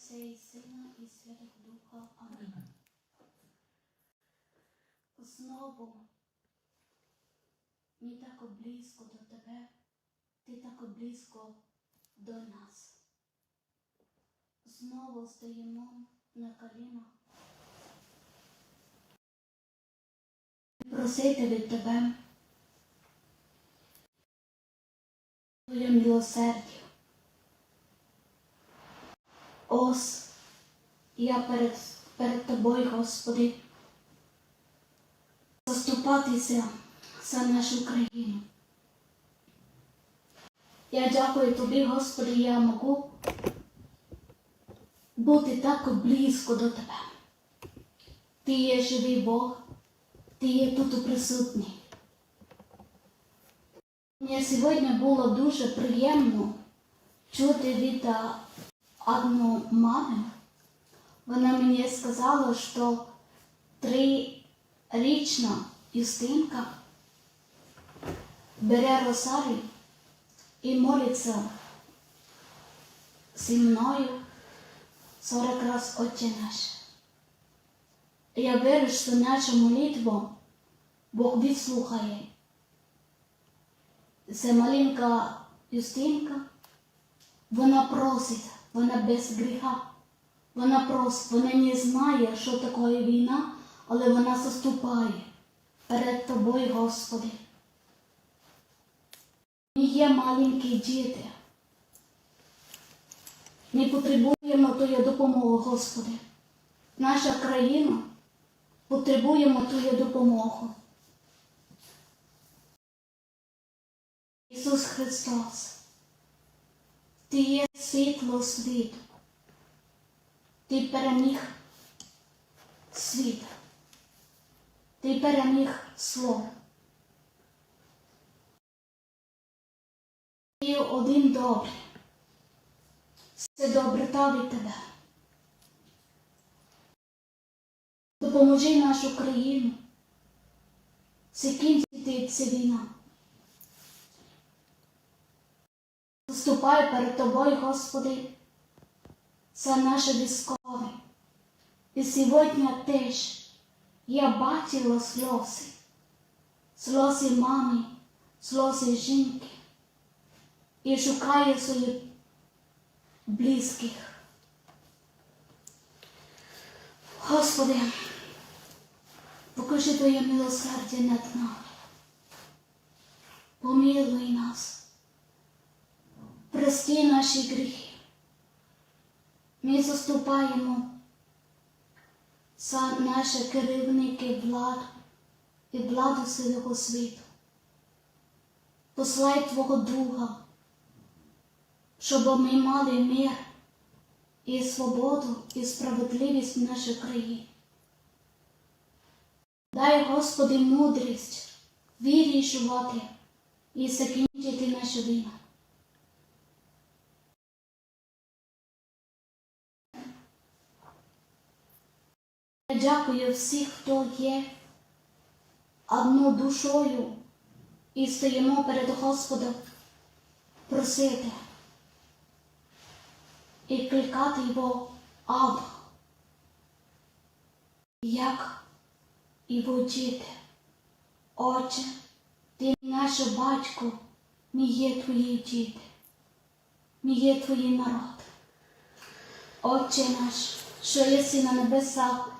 Отця і Сина і Святого Духа. Амінь. Знову ми так близько до Тебе, Ти так близько до нас. Знову стоїмо на колінах. Просити від Тебе Твоє милосердя. Ось я перед, перед тобою, Господи, заступатися за нашу країну. Я дякую Тобі, Господи, я можу бути так близько до Тебе. Ти є живий Бог, Ти є тут присутній. Мені сьогодні було дуже приємно чути від одну маму. Вона мені сказала, що трирічна Юстинка бере росарій і молиться зі мною 40 раз Отче наш. Я вірю, що нашу молитву Бог відслухає. Це маленька Юстинка, вона просить, вона без гріха. Вона просить, вона не знає, що таке війна, але вона заступає перед тобою, Господи. Ми є маленькі діти. Ми потребуємо Твою допомогу, Господи. Наша країна потребуємо Твою допомогу. Ісус Христос, Ти є світло світу. Ти переміг світ. Ти переміг слово. Ти один добрий. Це доброта від тебе. Допоможи нашу країну. Закінчити ця війна. Заступай перед тобою, Господи, за наше військове. І сьогодні теж я бачила сльози, сльози мами, сльози жінки і шукаю своїх близьких. Господи, покажи Твоє милосердя над нами. Помилуй нас. Прости наші гріхи. Ми заступаємо за наші керівники владу і владу цілого світу. Послай Твого Друга, щоб ми мали мир і свободу і справедливість в нашій країні. Дай, Господи, мудрість вирішувати і закінчити нашу війну. Я дякую всіх, хто є одну душою і стоїмо перед Господом просити і кликати його Абba, як його діти. Отче, ти наш батько, ми є твої діти, ми є твій народ. Отче наш, що єси на небесах,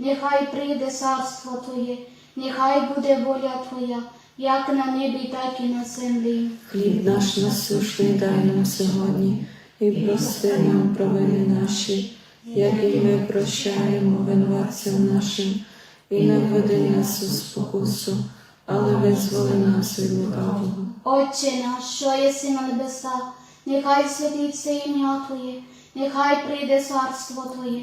нехай прийде царство Твоє, нехай буде воля Твоя, як на небі, так і на землі. Хліб наш насущний дай нам сьогодні, і прости нам провини наші, як і ми прощаємо винуватцям нашим, і не введи нас у спокусу, але визволи нас від лукавого. Отче наш, що єси на небесах, нехай святиться ім'я Твоє, нехай прийде царство Твоє,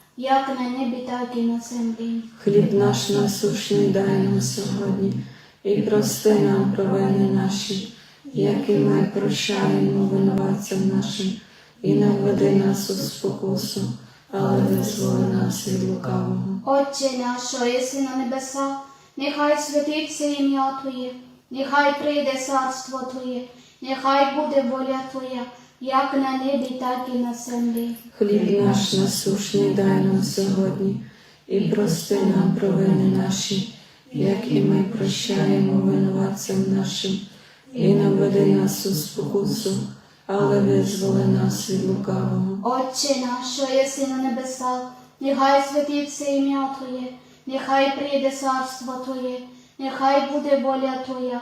як на небі, так і на землі. Хліб наш насущний дай нам сьогодні, і прости нам провини наші, як і ми прощаємо винуватцям нашим, і не введи нас у спокусу, але визволи нас від лукавого. Отче наш, що єси на небесах, нехай святиться ім'я Твоє, нехай прийде царство Твоє, нехай буде воля Твоя, як на небі, так і на землі. Хліб наш насущний дай нам сьогодні, і прости нам провини наші, як і ми прощаємо винуватцям нашим, і не введи нас у спокусу, але визволи нас від лукавого. Отче наш, що єси на небесах, нехай святиться ім'я Твоє, нехай прийде царство Твоє, нехай буде воля Твоя,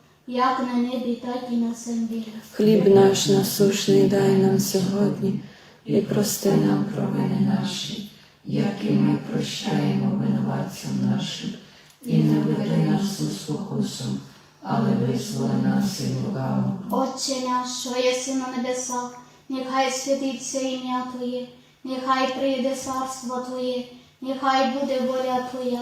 як на небі, так і на землі. Хліб наш насущний дай нам сьогодні, і прости нам провини наші, як і ми прощаємо винуватцям нашим, і не веди нас у спокусу, але визволи нас від лукавого. Отче наш, що єси на небесах, нехай святиться ім'я Твоє, нехай прийде царство Твоє, нехай буде воля Твоя,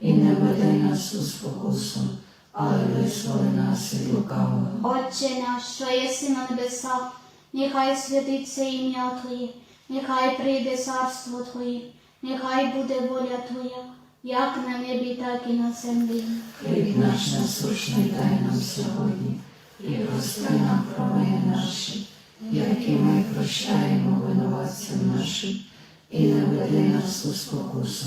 і не веди нас у спокусу, але визволи нас від лукавого. Отче наш, що єси на небесах, нехай святиться ім'я Твоє, нехай прийде царство Твоє, нехай буде воля Твоя, як на небі, так і на землі. Хліб наш насущний дай нам сьогодні, і прости нам провини наші, які ми прощаємо винуватцям нашим, і не веди нас у спокусу,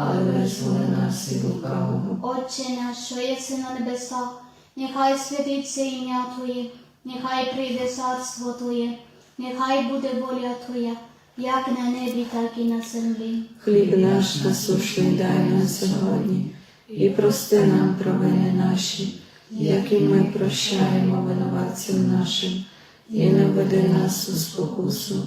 але визволи нас від лукавого. Отче наш, що єси на небесах, нехай святиться ім'я Твоє, нехай прийде царство Твоє, нехай буде воля Твоя, як на небі, так і на землі. Хліб наш насущний дай нам сьогодні, і прости нам провини наші, які ми прощаємо винуватцям нашим, і не веди нас у спокусу,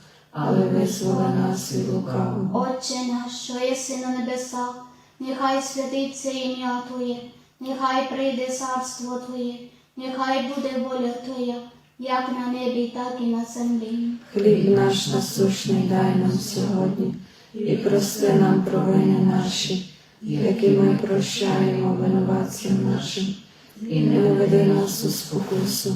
але визволи нас від лукавого. Отче наш, що єси на небесах, нехай святиться ім'я Твоє, нехай прийде царство Твоє, нехай буде воля Твоя, як на небі, так і на землі. Хліб наш насущний дай нам сьогодні, і прости нам провини наші, які ми прощаємо винуватцям нашим, і не веди нас у спокусу,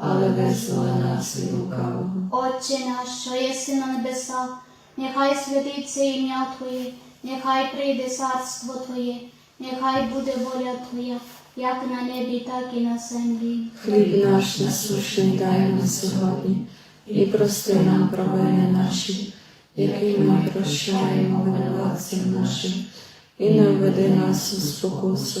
але визволи нас від лукавого. Отче наш, що єси на небесах, нехай святиться ім'я Твоє, нехай прийде царство Твоє, нехай буде воля Твоя, як на небі, так і на землі. Хліб наш насущний дай нам сьогодні, і прости нам провини наші, які ми прощаємо винуватцям нашим, і не введи нас у спокусу,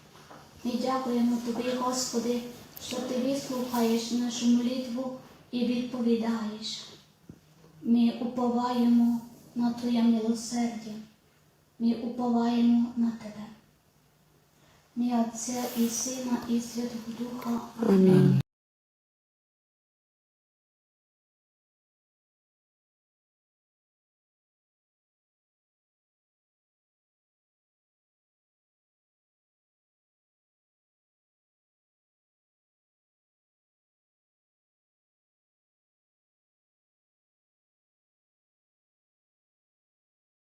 Ми дякуємо Тобі, Господи, що Ти вислухаєш нашу молитву і відповідаєш. Ми уповаємо на Твоє милосердя, ми уповаємо на Тебе. Ми Отця і Сина і Святого Духа. Амінь.